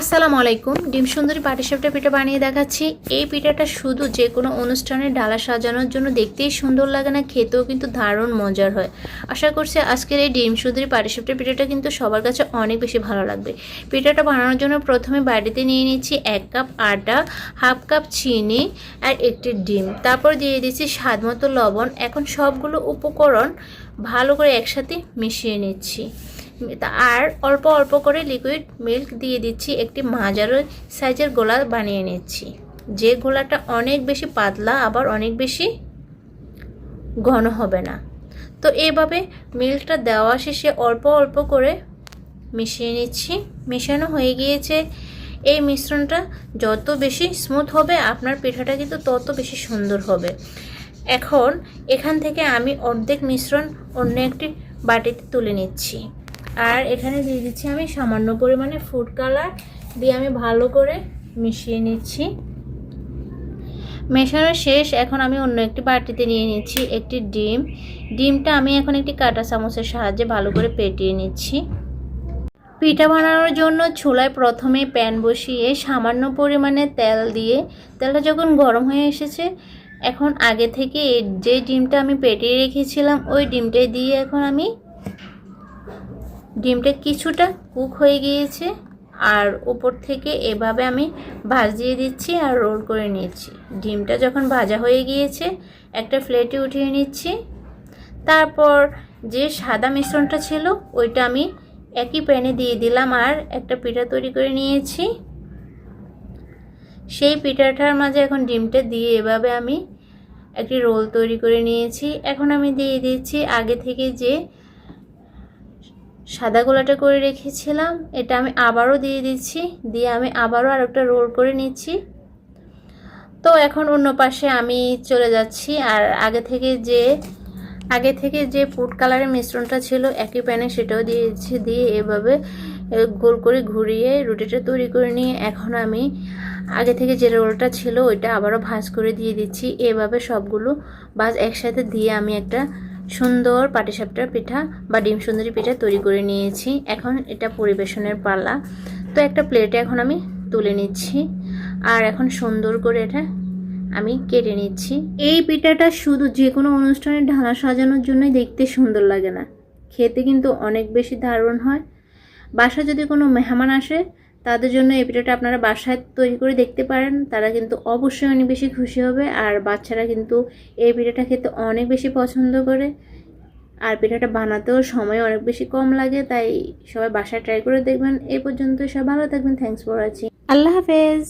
আসসালামু আলাইকুম। ডিম সুন্দরী পাটিসাপটা পিঠা বানিয়ে দেখাচ্ছি। এই পিঠাটা শুধু যে কোনো অনুষ্ঠানে ডালা সাজানোর জন্য দেখতেই সুন্দর লাগে না, খেতেও কিন্তু দারুণ মজার হয়। আশা করছি আজকের এই ডিম সুন্দরী পাটিসাপটা পিঠাটা কিন্তু সবার কাছে অনেক বেশি ভালো লাগবে। পিঠাটা বানানোর জন্য প্রথমে বাড়িতে নিয়ে নিচ্ছি এক কাপ আটা, হাফ কাপ চিনি আর একটি ডিম। তারপর দিয়ে দিচ্ছি স্বাদ মতো লবণ। এখন সবগুলো উপকরণ ভালো করে একসাথে মিশিয়ে নিচ্ছি। আর অল্প অল্প করে লিকুইড মিল্ক দিয়ে দিচ্ছি, একটি মাঝারি সাইজের গোলা বানিয়ে নিচ্ছি। যে গোলাটা অনেক বেশি পাতলা, আবার অনেক বেশি ঘন হবে না। তো এইভাবে মিল্কটা দেওয়া শেষে অল্প অল্প করে মিশিয়ে নিচ্ছি। মেশানো হয়ে গিয়েছে। এই মিশ্রণটা যত বেশি স্মুথ হবে, আপনার পিঠাটা কিন্তু তত বেশি সুন্দর হবে। এখন এখান থেকে আমি অর্ধেক মিশ্রণ অন্য একটি বাটিতে তুলে নিচ্ছি। আর এখানে দিয়ে দিচ্ছি আমি সামান্য পরিমাণে ফুড কালার দিয়ে আমি ভালো করে মিশিয়ে নিচ্ছি। মেশানো শেষ, এখন আমি অন্য একটি বাটিতে নিয়ে নিচ্ছি একটি ডিম। ডিমটা আমি এখন একটি কাঁটা চামচের সাহায্যে ভালো করে পেটিয়ে নিচ্ছি। পিঠা বানানোর জন্য চুলায় প্রথমে প্যান বসিয়ে সামান্য পরিমাণে তেল দিয়ে, তেলটা যখন গরম হয়ে এসেছে, এখন আগে থেকে যে ডিমটা আমি পেটিয়ে রেখেছিলাম, ওই ডিমটাই দিয়ে এখন আমি ডিমটা কিছুটা কুক হয়ে গিয়েছে আর উপর থেকে এভাবে আমি ভাজিয়ে দিচ্ছি আর রোল করে নিচ্ছি। ডিমটা যখন ভাজা হয়ে গিয়েছে, একটা প্লেটে উঠিয়ে নিচ্ছি। তারপর যে সাদা মিশ্রণটা ছিল, ওইটা আমি একই প্যানে দিয়ে দিলাম আর একটা পিঠা তৈরি করে নিয়েছি। সেই পিঠাটার মাঝে এখন ডিমটা দিয়ে এভাবে আমি একটি রোল তৈরি করে নিয়েছি। এখন আমি দিয়ে দিচ্ছি আগে থেকে যে সাদা গোলাটা করে রেখেছিলাম, এটা আমি আবারও দিয়ে দিচ্ছি, দিয়ে আমি আবারও আর একটা রোল করে নিচ্ছি। তো এখন অন্য পাশে আমি চলে যাচ্ছি, আর আগে থেকে যে, আগে থেকে যে ফুড কালারের মিশ্রণটা ছিল একই প্যানে সেটাও দিয়েছি দিয়ে এভাবে গোল করে ঘুরিয়ে রুটিটা তৈরি করে নিয়ে এখন আমি আগে থেকে যে রোলটা ছিল ওইটা আবারও ভাজ করে দিয়ে দিচ্ছি। এভাবে সবগুলো ভাজ একসাথে দিয়ে আমি একটা সুন্দর পাটিসাপটার পিঠা বা ডিম সুন্দরী পিঠা তৈরি করে নিয়েছি। এখন এটা পরিবেশনের পালা। তো একটা প্লেটে এখন আমি তুলে নিচ্ছি। আর এখন সুন্দর করে এটা আমি কেটে নিচ্ছি। এই পিঠাটা শুধু যে কোনো অনুষ্ঠানে ঢালা সাজানোর জন্যই দেখতে সুন্দর লাগে না। খেতে কিন্তু অনেক বেশি দারুণ হয়। বাসা যদি কোনো মেহমান আসে তাদের জন্য এই পিঠাটা আপনারা বাসায় তৈরি করে দেখতে পারেন। তারা কিন্তু অবশ্যই অনেক বেশি খুশি হবে আর বাচ্চারা কিন্তু এই পিঠাটা খেতে অনেক বেশি পছন্দ করে। আর পিঠাটা বানাতেও সময় অনেক বেশি কম লাগে, তাই সবাই বাসায় ট্রাই করে দেখবেন। এই পর্যন্ত সব ভালো থাকবেন। থ্যাংকস ফর ওয়াচিং আল্লাহ হাফেজ।